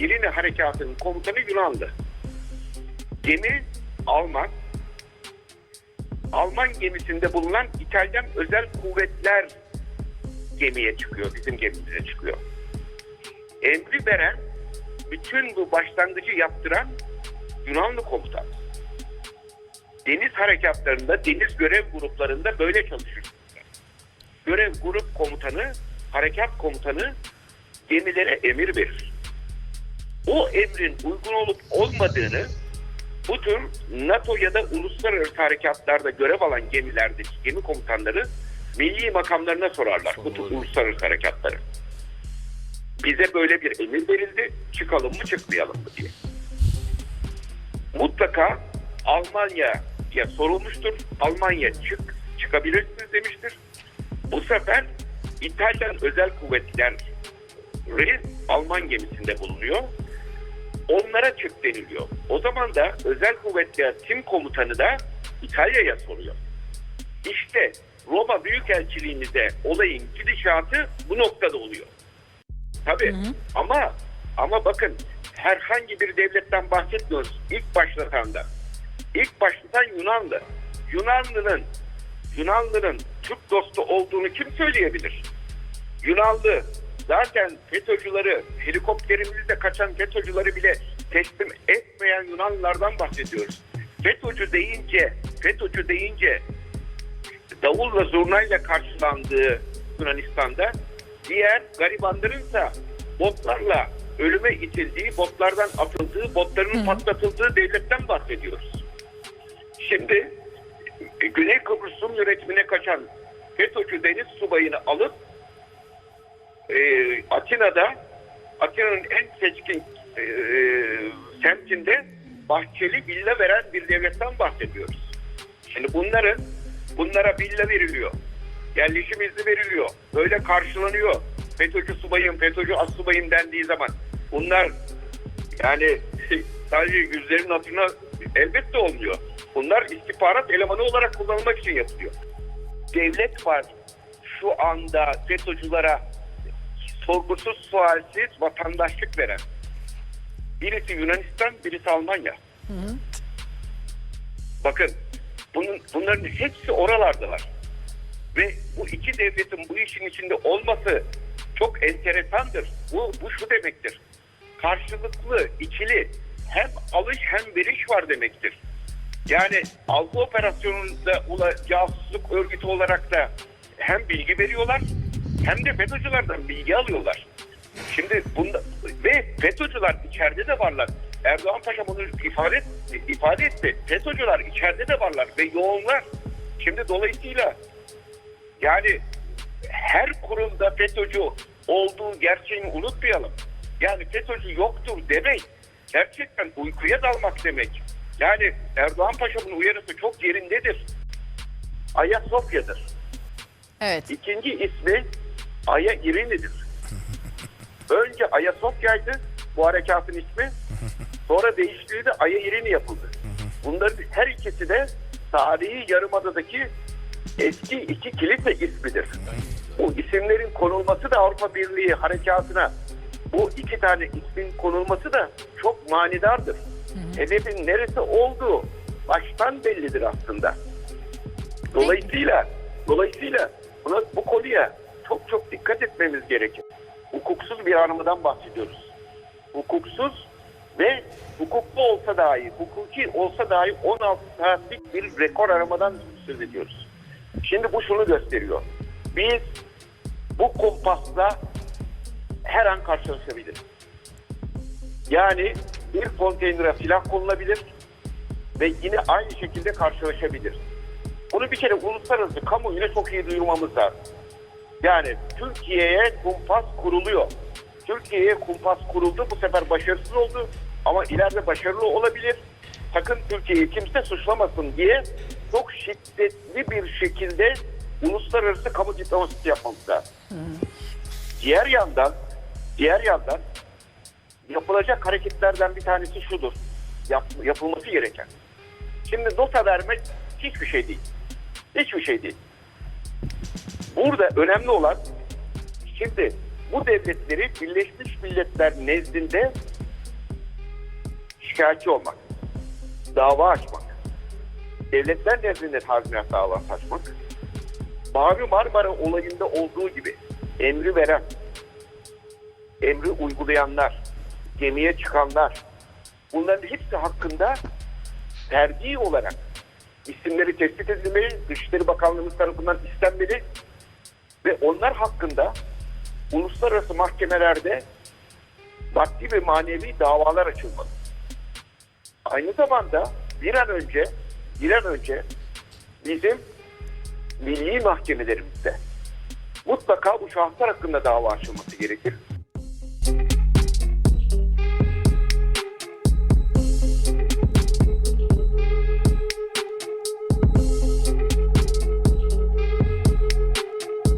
İrini Harekatı'nın komutanı Yunanlı. Gemi Alman. Alman gemisinde bulunan İtalyan özel kuvvetler gemiye çıkıyor. Bizim gemimize çıkıyor. Emri veren, bütün bu başlangıcı yaptıran Yunanlı komutan. Deniz harekatlarında, deniz görev gruplarında böyle çalışır. Görev grup komutanı, harekat komutanı gemilere emir verir. O emrin uygun olup olmadığını bu tür NATO ya da uluslararası harekatlarda görev alan gemilerdeki gemi komutanları milli makamlarına sorarlar bu tür uluslararası harekatları. Bize böyle bir emir verildi, çıkalım mı çıkmayalım mı diye. Mutlaka Almanya'ya sorulmuştur. Almanya çık, çıkabilirsiniz demiştir. Bu sefer İtalyan özel kuvvetleri Alman gemisinde bulunuyor. Onlara çık deniliyor. O zaman da özel kuvvetler tim komutanı da İtalya'ya soruyor. İşte Roma Büyükelçiliğimizde olayın gidişatı bu noktada oluyor. Tabii ama ama bakın herhangi bir devletten bahsetmiyoruz. İlk başlatan da. İlk başlatan Yunanlı. Yunanlı'nın Yunanlı'nın Türk dostu olduğunu kim söyleyebilir? Yunanlı zaten FETÖ'cüleri, helikopterimizle kaçan FETÖ'cüleri bile teslim etmeyen Yunanlılardan bahsediyoruz. FETÖ'cü deyince, FETÖ'cü deyince davulla zurnayla karşılandığı Yunanistan'da diğer garibanlarınsa botlarla ölüme itildiği, botlardan atıldığı, botlarının patlatıldığı devletten bahsediyoruz. Şimdi Güney Kıbrıs Rum yönetimine kaçan FETÖ'cü deniz subayını alıp e, Atina'da Atina'nın en seçkin e, semtinde bahçeli villa veren bir devletten bahsediyoruz. Şimdi bunların bunlara villa veriliyor. Yerleşim izni veriliyor. Böyle karşılanıyor. FETÖ'cü subayım, FETÖ'cü as subayım dendiği zaman bunlar yani sadece yüzlerin hatırına elbette olmuyor. Bunlar istihbarat elemanı olarak kullanılmak için yapılıyor. Devlet var şu anda FETÖ'cülere sorgusuz sualsiz vatandaşlık veren. Birisi Yunanistan, birisi Almanya. Bakın bunun, bunların hepsi oralardalar. Ve bu iki devletin bu işin içinde olması çok enteresandır. Bu, bu şu demektir. Karşılıklı, ikili hem alış hem veriş var demektir. Yani algı operasyonunda ula, casusluk örgütü olarak da hem bilgi veriyorlar hem de FETÖ'cülerden bilgi alıyorlar. Şimdi bunda ve FETÖ'cüler içeride de varlar. Erdoğan Paşa bunu ifade, ifade etti. FETÖ'cüler içeride de varlar ve yoğunlar. Şimdi dolayısıyla yani her kurumda FETÖ'cü olduğu gerçeğini unutmayalım. Yani FETÖ'cü yoktur demek gerçekten uykuya dalmak demek. Yani Erdoğan Paşa'nın uyarısı çok yerindedir. Ayasofya'dır. Evet. İkinci ismi Aya İrini'dir. Önce Ayasofya'ydı bu harekatın ismi. Sonra değiştirildi Aya İrini yapıldı. Bunların her ikisi de tarihi yarımadadaki eski iki kilise ismidir. Bu isimlerin konulması da Avrupa Birliği harekatına bu iki tane ismin konulması da çok manidardır. Hedefin neresi olduğu baştan bellidir aslında. Dolayısıyla dolayısıyla buna, bu konuya çok çok dikkat etmemiz gerekir. Hukuksuz bir aramadan bahsediyoruz. Hukuksuz ve hukuklu olsa dahi, hukuki olsa dahi 16 saatlik bir rekor aramadan söz ediyoruz. Şimdi bu şunu gösteriyor. Biz bu kumpasla her an karşılaşabiliriz. Yani bir konteynere silah konulabilir ve yine aynı şekilde karşılaşabilir. Bunu bir kere uluslararası kamuoyuna çok iyi duyurmamız lazım. Yani Türkiye'ye kumpas kuruluyor. Türkiye'ye kumpas kuruldu. Bu sefer başarısız oldu. Ama ileride başarılı olabilir. Sakın Türkiye'yi kimse suçlamasın diye çok şiddetli bir şekilde uluslararası kamu diplomasisi yapmamız. Diğer yandan, diğer yandan yapılacak hareketlerden bir tanesi şudur. Yap, yapılması gereken. Şimdi nota vermek hiçbir şey değil. Hiçbir şey değil. Burada önemli olan şimdi bu devletleri Birleşmiş Milletler nezdinde şikayetçi olmak, dava açmak, devletler nezdinde tazminat davası açmak, Mavi Marmara olayında olduğu gibi emri veren, emri uygulayanlar, gemiye çıkanlar, bunların hepsi hakkında ferdi olarak isimleri tespit edilmeli, Dışişleri Bakanlığımız tarafından istenmeli ve onlar hakkında uluslararası mahkemelerde maddi ve manevi davalar açılmalı. Aynı zamanda bir an önce bir an önce bizim milli mahkemelerimizde mutlaka bu şahıslar hakkında dava açılması gerekir.